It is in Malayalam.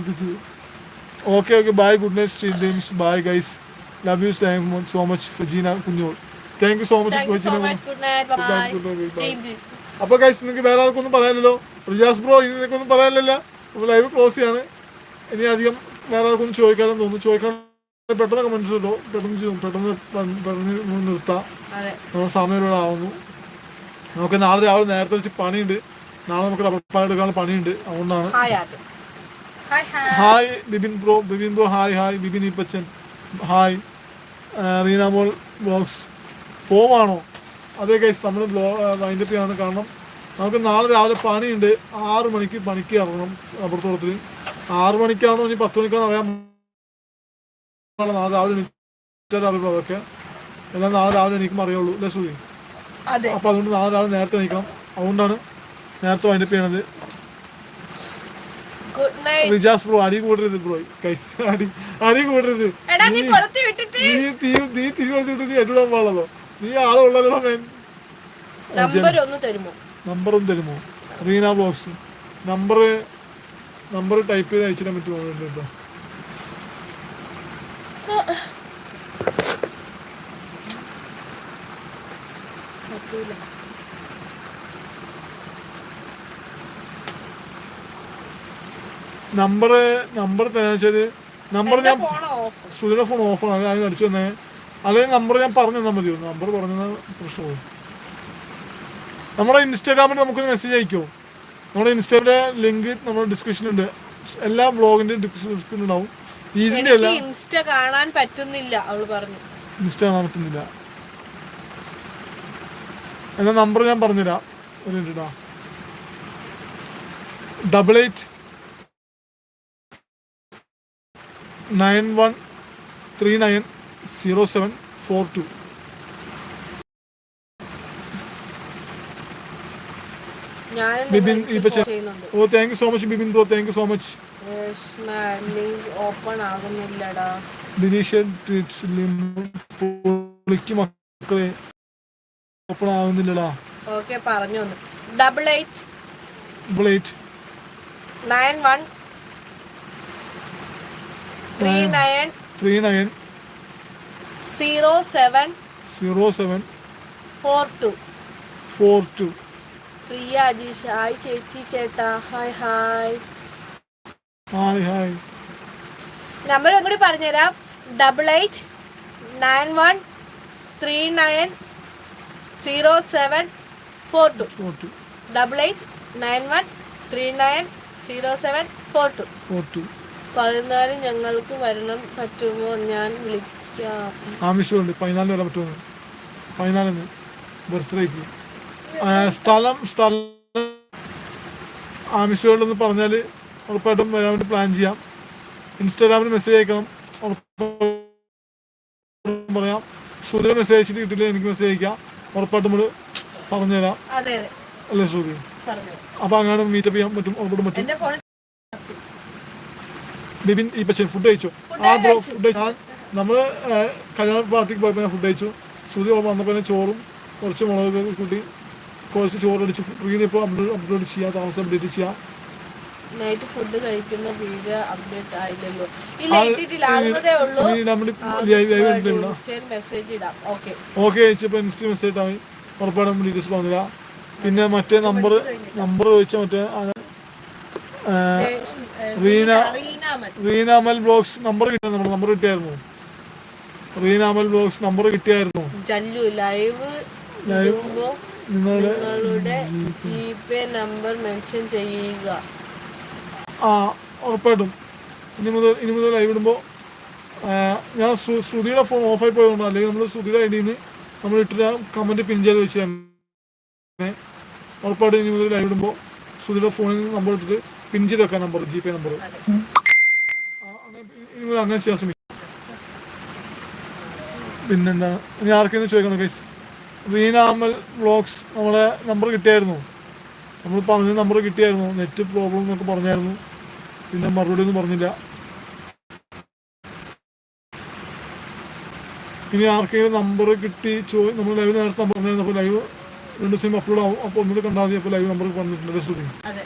എത്തിച്ചത് okay okay bye good night sweet dreams bye guys love you thank so much Fajeena കുഞ്ഞോൾ thank you so much Fajeena much good night bye Good night, good night, bye. Team G അപ്പൊ ഗൈസ് നിങ്ങൾക്ക് വേറെ ആർക്കൊന്നും പറയാനല്ലോ റിജാസ് ബ്രോ പറയാനില്ല അപ്പൊ ലൈവ് ക്ലോസ് ചെയ്യാണ്. ഇനി അധികം വേറെ ആർക്കൊന്നും ചോദിക്കാനും തോന്നുന്നു ചോദിക്കാൻ പെട്ടെന്ന് കമന്റ്സ് ഇട്ടോ പെട്ടെന്ന്. പെട്ടെന്ന് പെട്ടെന്ന് നിർത്താം. നമ്മുടെ സമയം ഇവിടെ ആവുന്നു നമുക്ക് നാളെ രാവിലെ നേരത്തെ വെച്ച് പണിയുണ്ട്. നാളെ നമുക്ക് റബ്ബർ എടുക്കാനുള്ള പണിയുണ്ട്. അതുകൊണ്ടാണ് hi Bibin bro Bibin bro hi hi Bibin Ippachan hi Reenamol Reena Mol vlogs ഫോമാണോ അതേ കൈസ് നമ്മൾ ബ്ലോ വൈൻഡപ്പ് ചെയ്യാണ്. കാരണം നമുക്ക് നാളെ രാവിലെ പണിയുണ്ട്. ആറ് മണിക്ക് പണിക്ക് ഇറങ്ങണം അപ്പുറത്തോളത്തിൽ ആറ് മണിക്കാണോ ഇനി പത്ത് മണിക്കാണോ അറിയാൻ പാടില്ല. നാളെ രാവിലെ അറിയുള്ളൂ അതൊക്കെ. എന്നാൽ നാളെ രാവിലെ എണീക്കുമ്പോൾ അറിയുള്ളൂ. അല്ലേ സുഖി അതെ. അപ്പോൾ അതുകൊണ്ട് നാളെ രാവിലെ നേരത്തെ എണീക്കണം. അതുകൊണ്ടാണ് നേരത്തെ വൈൻഡപ്പ് ചെയ്യണത്. റിജാസ് ബ്രോ അടി കൂടരുത് ബ്രോ കൈസ് അടി അടി കൂടരുത് നീ വിട്ടിട്ട്. നീ തീ നീ തിരുവനന്തപുരത്ത് എന്നോട് പാടുള്ളതോ നീ മേൻ ഒന്ന് തരുമോ? നമ്പർ ഒന്ന് തരുമോ? Reena box number number type ചെയ്ത് അയച്ചിടാൻ പറ്റുമോ? കേട്ടോ പറ്റൂല. നമ്പർ നമ്പർ തരാന്ന് വെച്ചാൽ നമ്പർ ഞാൻ ഫോൺ ഓഫ്. ശ്രുതിയുടെ ഫോൺ ഓഫാണ് അത് അടിച്ചു തന്നെ. അല്ലെങ്കിൽ നമ്പർ ഞാൻ പറഞ്ഞു തന്നാൽ മതിയോ? നമ്പർ പറഞ്ഞു തന്നാൽ പ്രശ്നമോ നമ്മുടെ ഇൻസ്റ്റാഗ്രാമിൽ നമുക്ക് മെസ്സേജ് അയക്കുമോ നമ്മുടെ ഇൻസ്റ്റാഗ്രാമിലെ ലിങ്ക് നമ്മുടെ ഡിസ്ക്രിപ്ഷനിലുണ്ട്. എല്ലാ ബ്ലോഗിന്റെ ഡിസ്ക്രിപ്ഷൻ ഉണ്ടാവും. ഇതിന്റെ ഇൻസ്റ്റ കാണാൻ പറ്റുന്നില്ല അവൾ പറഞ്ഞു. ഇൻസ്റ്റ കാണാൻ പറ്റുന്നില്ല. എന്നാ നമ്പർ ഞാൻ പറഞ്ഞുതരാം. ഒരു minute double eight nine one three nine zero seven four two. Bibin ഇപ്പൊ ഓ thank you so much Bibin bro thank you so much open ആകുന്നില്ലടാ. Deletion മക്കളെ ഓപ്പൺ ആവുന്നില്ലടാ. ഓക്കെ പറഞ്ഞു double eight double eight nine one three nine three nine zero seven zero seven four two four two Priya Ajeesh. Hi ചേച്ചി ചേട്ടാ. Hi hi. Hi hi. Number ഒന്നുകൂടി പറഞ്ഞുതരാം. Double eight nine one three nine zero seven four two double eight nine one three nine zero seven four two four two പതിനാല് ഞങ്ങൾക്ക് വരണം പറ്റുമോ? ഞാൻ വിളിക്കാം. ആവശ്യമുണ്ട്. പതിനാലിന് വരാൻ പറ്റുമെന്ന് പതിനാലിന് ബർത്ത്ഡേക്ക്. സ്ഥലം സ്ഥലം ആവശ്യമുണ്ടെന്ന് പറഞ്ഞാൽ ഉറപ്പായിട്ടും വരാൻ വേണ്ടി പ്ലാൻ ചെയ്യാം. ഇൻസ്റ്റാഗ്രാമിൽ മെസ്സേജ് അയക്കണം. പറയാം. ശ്രുതിയുടെ മെസ്സേജ് അയച്ചിട്ട് കിട്ടില്ല എനിക്ക് മെസ്സേജ് അയക്കാം. ഉറപ്പായിട്ടും നമ്മൾ പറഞ്ഞുതരാം. അല്ലേ ശ്രുതി അപ്പൊ അങ്ങനെ മീറ്റപ്പ് ചെയ്യാൻ പറ്റും ഉറപ്പായിട്ടും പറ്റും. ബിബിൻ ഈ പച്ചൻ ഫുഡ് കഴിച്ചു. ആ ബ്രോ ഫുഡ് ഞാൻ നമ്മൾ കല്യാണ പാർട്ടിക്ക് പോയപ്പോൾ ഞാൻ ഫുഡ് കഴിച്ചു. ശ്രുതി വന്നപ്പോൾ ചോറും കുറച്ച് മുളക് കൂട്ടി കുറച്ച് ചോറടിച്ച് ഇപ്പോൾ അപ്ലോഡ് ചെയ്യാം താമസം അപ്ഡേറ്റ് ചെയ്യാം. നൈറ്റ് ഫുഡ് കഴിക്കുന്ന വീഡിയോ അപ്ഡേറ്റ് ആയില്ലല്ലോ. ആകുന്നതേ ഉള്ളൂ. മെസ്സേജ് ഇടാം. ഓക്കെ ഓക്കെ ചേച്ചി ഇപ്പോൾ ഇൻസ്റ്റ മെസ്സേജ് ഇട്ടാൽ ഉറപ്പായിട്ടും ഡീറ്റെയിൽസ് പിന്നെ മറ്റേ നമ്പർ നമ്പർ ചോദിച്ചാൽ മറ്റേ റീന റീനാമൽ. ബ്ലോഗ്സ് നമ്പർ കിട്ടിയ നമ്മുടെ നമ്പർ കിട്ടിയായിരുന്നു. റീനാമൽ ബ്ലോഗ്സ് നമ്പർ കിട്ടിയായിരുന്നു. ജല്ലു ലൈവ് ലൈവ് നിങ്ങളുടെ ജിപേ നമ്പർ മെൻഷൻ ചെയ്യുക. ആ ഉറപ്പായിട്ടും. ഇനി മുതൽ ഇനി മുതൽ ലൈവ് ഇടുമ്പോൾ ഞാൻ ശ്രു- ശ്രുതിയുടെ ഫോൺ ഓഫായി പോയതുകൊണ്ട് അല്ലെങ്കിൽ നമ്മൾ ശ്രുതിയുടെ ഐഡിയിൽ നിന്ന് നമ്മൾ ഇട്ടിട്ട് കമന്റ് പിൻ ചെയ്ത് വെച്ച് തന്നെ ഉറപ്പായിട്ടും ഇനി മുതൽ ലൈവ് ഇടുമ്പോൾ ശ്രുതിയുടെ ഫോണിൽ നിന്ന് നമ്പർ ഇട്ടിട്ട് പിൻ ചെയ്ത് വെക്കാം നമ്പർ ജി പേ നമ്പർ മുതൽ അങ്ങനെ ചെയ്യാൻ ശ്രമിക്കും പിന്നെന്താണ് ഇനി ആർക്കെന്ന് ചോദിക്കണം ഗൈസ് വീനാമൽ ബ്ലോഗ്സ് നമ്മളെ നമ്പർ കിട്ടിയായിരുന്നു. നമ്മൾ പറഞ്ഞ നമ്പർ കിട്ടിയായിരുന്നു. നെറ്റ് പ്രോബ്ലം എന്നൊക്കെ പറഞ്ഞായിരുന്നു. പിന്നെ മറുപടി ഒന്നും പറഞ്ഞില്ല. ഇനി ആർക്കെങ്കിലും നമ്പർ കിട്ടി ചോ നമ്മൾ ലൈവ് നേരത്തെ പറഞ്ഞായിരുന്നു അപ്പോൾ ലൈവ് രണ്ട് ദിവസം അപ്ലോഡ് ആവും. അപ്പോൾ ഒന്നുകൂടി കണ്ടാൽ മതി. അപ്പോൾ ലൈവ് നമ്പർ പറഞ്ഞിട്ടുണ്ട്. അതെ.